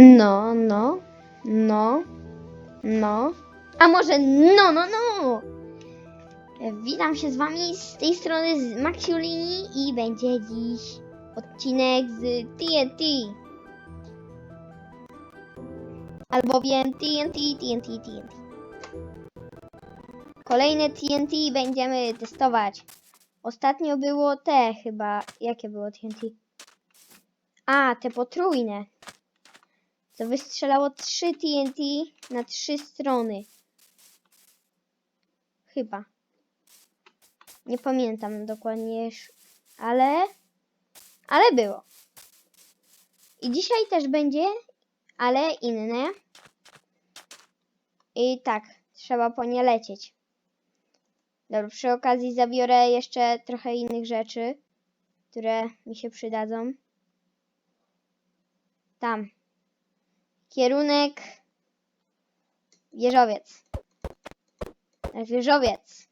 No, no, no, no. A może no, no, no! Witam się z wami z tej strony z Maxiulini i będzie dziś odcinek z TNT. Albowiem TNT, TNT, TNT. Kolejne TNT będziemy testować. Ostatnio było te chyba. Jakie było TNT? A, te potrójne. To wystrzelało 3 TNT na trzy strony. Chyba. Nie pamiętam dokładnie, ale. Ale było. I dzisiaj też będzie, ale inne. I tak, trzeba po nie lecieć. Dobra, przy okazji zabiorę jeszcze trochę innych rzeczy, które mi się przydadzą. Tam. Kierunek wieżowiec. Wieżowiec.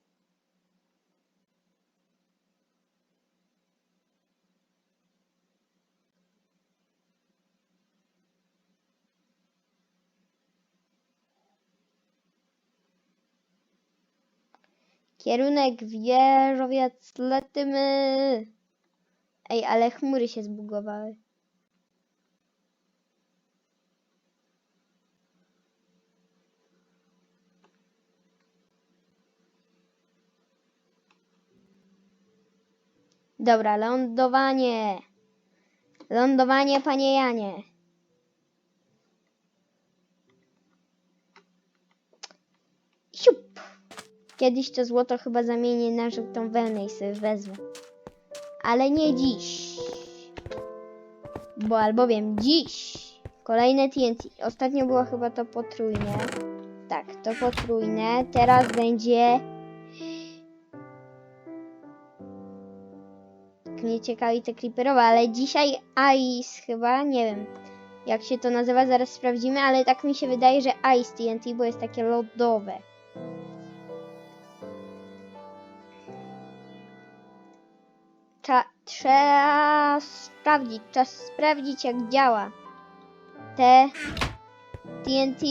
Kierunek wieżowiec, lecimy. Ej, ale chmury się zbugowały. Dobra, lądowanie. Lądowanie, panie Janie. Siup. Kiedyś to złoto chyba zamienię na żółtą wełnę i sobie wezmę. Ale nie dziś. Bo albowiem dziś kolejne TNT. Ostatnio było chyba to potrójne. Tak, to potrójne. Teraz będzie tak mnie ciekawi te creeperowe, ale dzisiaj Ice chyba, nie wiem jak się to nazywa, zaraz sprawdzimy, ale tak mi się wydaje, że Ice TNT, bo jest takie lodowe. Cza- trzeba sprawdzić, czas sprawdzić jak działa. Te TNT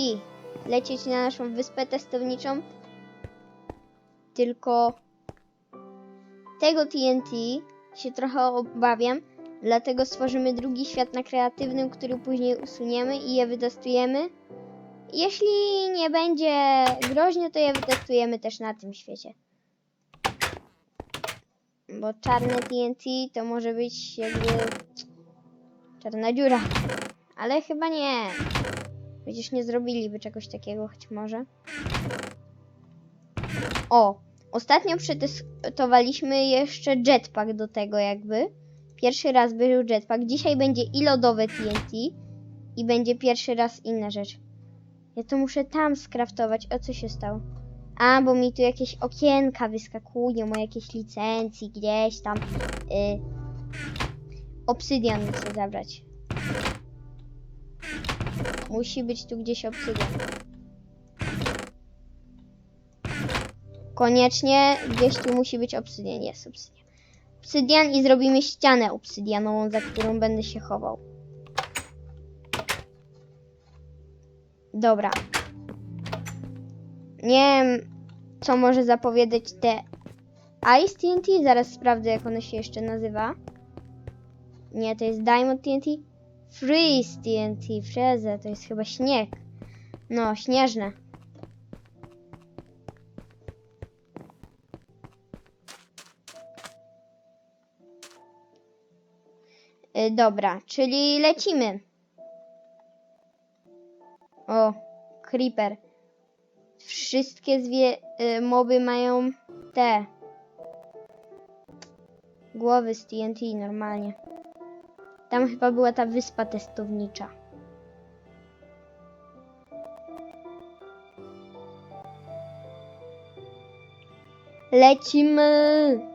lecieć na naszą wyspę testowniczą. Tylko tego TNT się trochę obawiam, dlatego stworzymy drugi świat na kreatywnym, który później usuniemy i je wytestujemy. Jeśli nie będzie groźnie, to je wytestujemy też na tym świecie. Bo czarne TNT to może być jakby czarna dziura. Ale chyba nie. Przecież nie zrobiliby czegoś takiego, choć może. O, ostatnio przetestowaliśmy jeszcze jetpack do tego jakby. Pierwszy raz był jetpack. Dzisiaj będzie i lodowe TNT. I będzie pierwszy raz inna rzecz. Ja to muszę tam skraftować. O co się stało? A, bo mi tu jakieś okienka wyskakują o jakiejś licencji gdzieś tam. Y... Obsydian muszę zabrać. Musi być tu gdzieś obsydian. Koniecznie gdzieś tu musi być obsydian. Jest obsydian. Obsydian i zrobimy ścianę obsydianową, za którą będę się chował. Dobra. Nie wiem, co może zapowiadać te Ice TNT. Zaraz sprawdzę, jak ono się jeszcze nazywa. Nie, to jest Diamond TNT. Freeze TNT. Freze, to jest chyba śnieg. No, śnieżne. Dobra, czyli lecimy. O, creeper. Wszystkie zwie y, moby mają te głowy z TNT normalnie. Tam chyba była ta wyspa testownicza. Lecimy!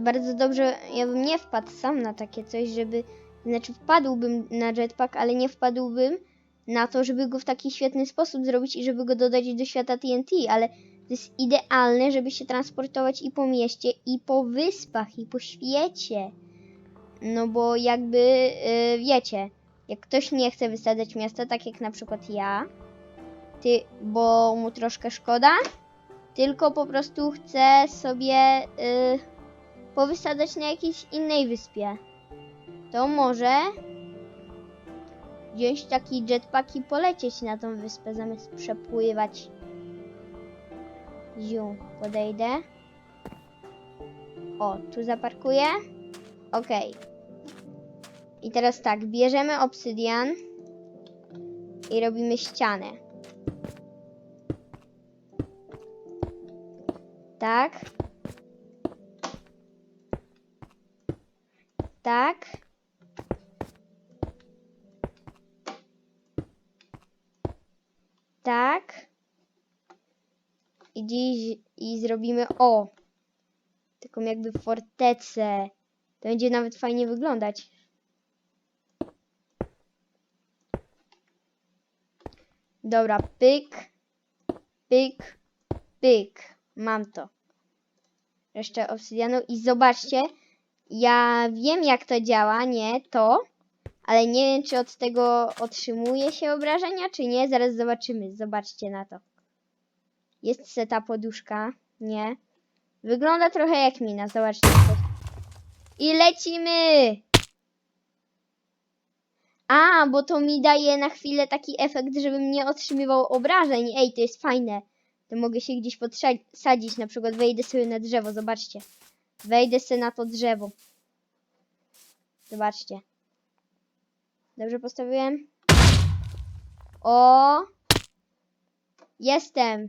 Bardzo dobrze, ja bym nie wpadł sam na takie coś, żeby. Znaczy, wpadłbym na jetpack, ale nie wpadłbym na to, żeby go w taki świetny sposób zrobić i żeby go dodać do świata TNT, ale to jest idealne, żeby się transportować i po mieście, i po wyspach, i po świecie. No bo jakby, y, wiecie, jak ktoś nie chce wysadzać miasta, tak jak na przykład ja, ty, bo mu troszkę szkoda, tylko po prostu chce sobie y, powysadzać na jakiejś innej wyspie, to może wziąć taki jetpack i polecieć na tą wyspę zamiast przepływać. Ziu, podejdę. O, tu zaparkuję. Okej. I teraz tak, bierzemy obsydian i robimy ścianę. Tak. Tak. Tak. I dziś i zrobimy o. Taką jakby fortecę. To będzie nawet fajnie wyglądać. Dobra, pyk, pyk, pyk. Mam to. Jeszcze obsydianu i zobaczcie, ja wiem jak to działa, nie to, ale nie wiem czy od tego otrzymuje się obrażenia, czy nie. Zaraz zobaczymy. Zobaczcie na to. Jest se ta poduszka, nie. Wygląda trochę jak mina, zobaczcie. I lecimy! A, bo to mi daje na chwilę taki efekt, żebym nie otrzymywał obrażeń. Ej, to jest fajne. To mogę się gdzieś podsadzić, na przykład wejdę sobie na drzewo, zobaczcie. Wejdę sobie na to drzewo. Zobaczcie. Dobrze postawiłem? O! Jestem.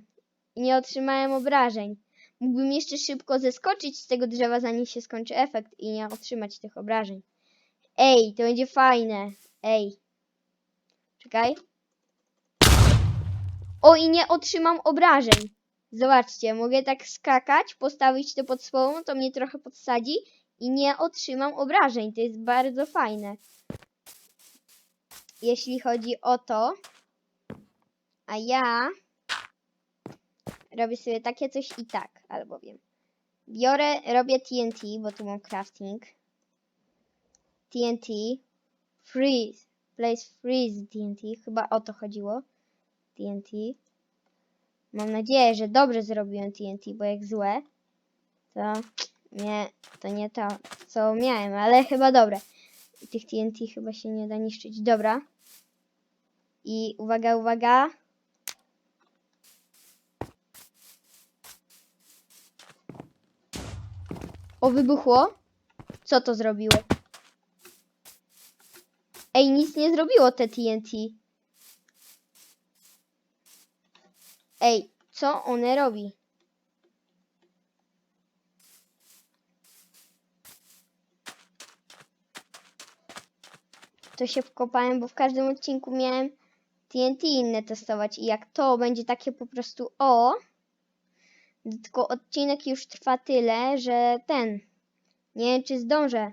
Nie otrzymałem obrażeń. Mógłbym jeszcze szybko zeskoczyć z tego drzewa, zanim się skończy efekt i nie otrzymać tych obrażeń. Ej, to będzie fajne. Ej. Czekaj. O, i nie otrzymam obrażeń. Zobaczcie, mogę tak skakać, postawić to pod sobą, to mnie trochę podsadzi i nie otrzymam obrażeń. To jest bardzo fajne. Jeśli chodzi o to. A ja robię sobie takie coś i tak, albowiem. Biorę, robię TNT, bo tu mam crafting. TNT. Freeze. Place freeze TNT. Chyba o to chodziło. TNT. Mam nadzieję, że dobrze zrobiłem TNT, bo jak złe, to nie, to nie to, co miałem, ale chyba dobre. Tych TNT chyba się nie da niszczyć. Dobra. I uwaga, uwaga. O, wybuchło. Co to zrobiło? Ej, nic nie zrobiło te TNT. Ej, co one robi? To się wkopałem, bo w każdym odcinku miałem TNT inne testować i jak to będzie takie po prostu o, tylko odcinek już trwa tyle, że ten, nie wiem czy zdążę.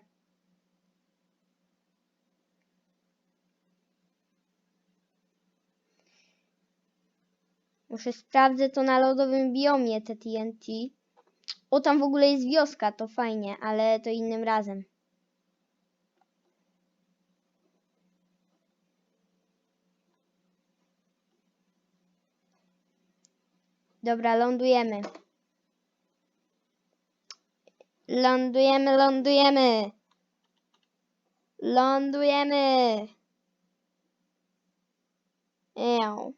Muszę sprawdzę to na lodowym biomie te TNT. O, tam w ogóle jest wioska, to fajnie, ale to innym razem. Dobra, lądujemy. Lądujemy, lądujemy. Lądujemy. Eł.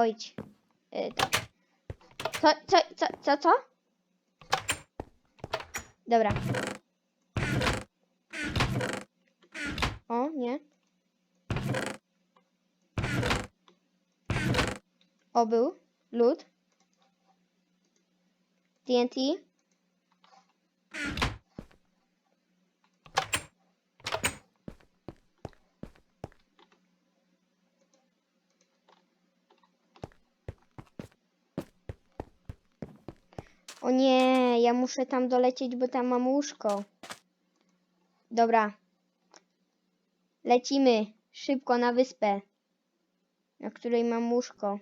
Ojdź. Y, tak. Co, co, co, co, co? Dobra. O, nie. O, był. Lód. TNT. O nie, ja muszę tam dolecieć, bo tam mam łóżko. Dobra. Lecimy szybko na wyspę, na której mam łóżko.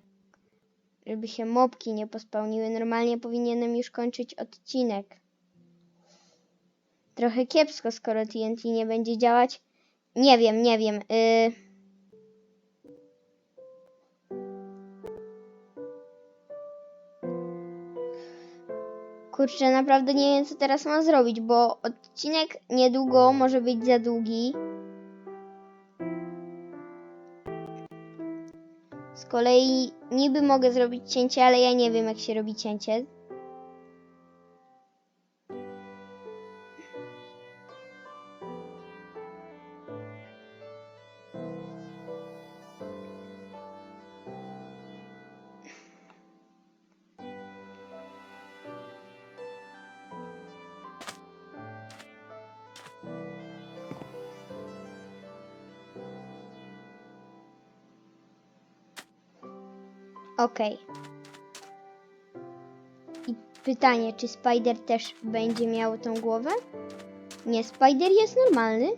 Żeby się mopki nie pospełniły. Normalnie powinienem już kończyć odcinek. Trochę kiepsko, skoro TNT nie będzie działać. Nie wiem, nie wiem. Y... Kurczę, naprawdę nie wiem, co teraz mam zrobić, bo odcinek niedługo może być za długi. Z kolei niby mogę zrobić cięcie, ale ja nie wiem, jak się robi cięcie. Okej. I pytanie, czy Spider też będzie miał tą głowę? Nie, Spider jest normalny.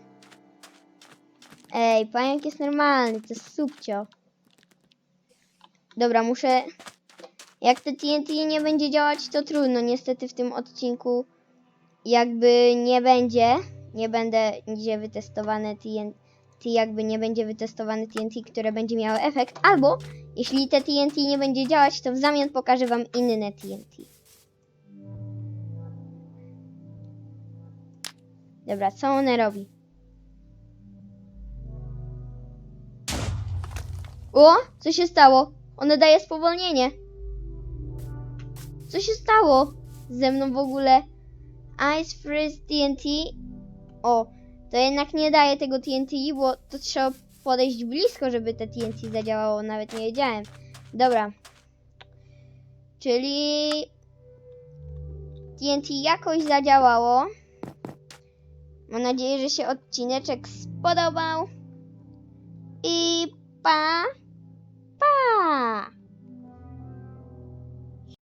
Ej, pająk jest normalny, to jest subcio. Dobra, muszę... Jak te TNT nie będzie działać, to trudno. Niestety w tym odcinku jakby nie będzie, nie będę nigdzie wytestowane TNT, jakby nie będzie wytestowane TNT, które będzie miało efekt, albo jeśli te TNT nie będzie działać, to w zamian pokażę wam inne TNT. Dobra, co one robi? O, co się stało? One daje spowolnienie. Co się stało ze mną w ogóle? Ice Freeze TNT. O, to jednak nie daje tego TNT, bo to trzeba podejść blisko, żeby te TNT zadziałało. Nawet nie wiedziałem. Dobra. Czyli TNT jakoś zadziałało. Mam nadzieję, że się odcineczek spodobał. I pa! Pa!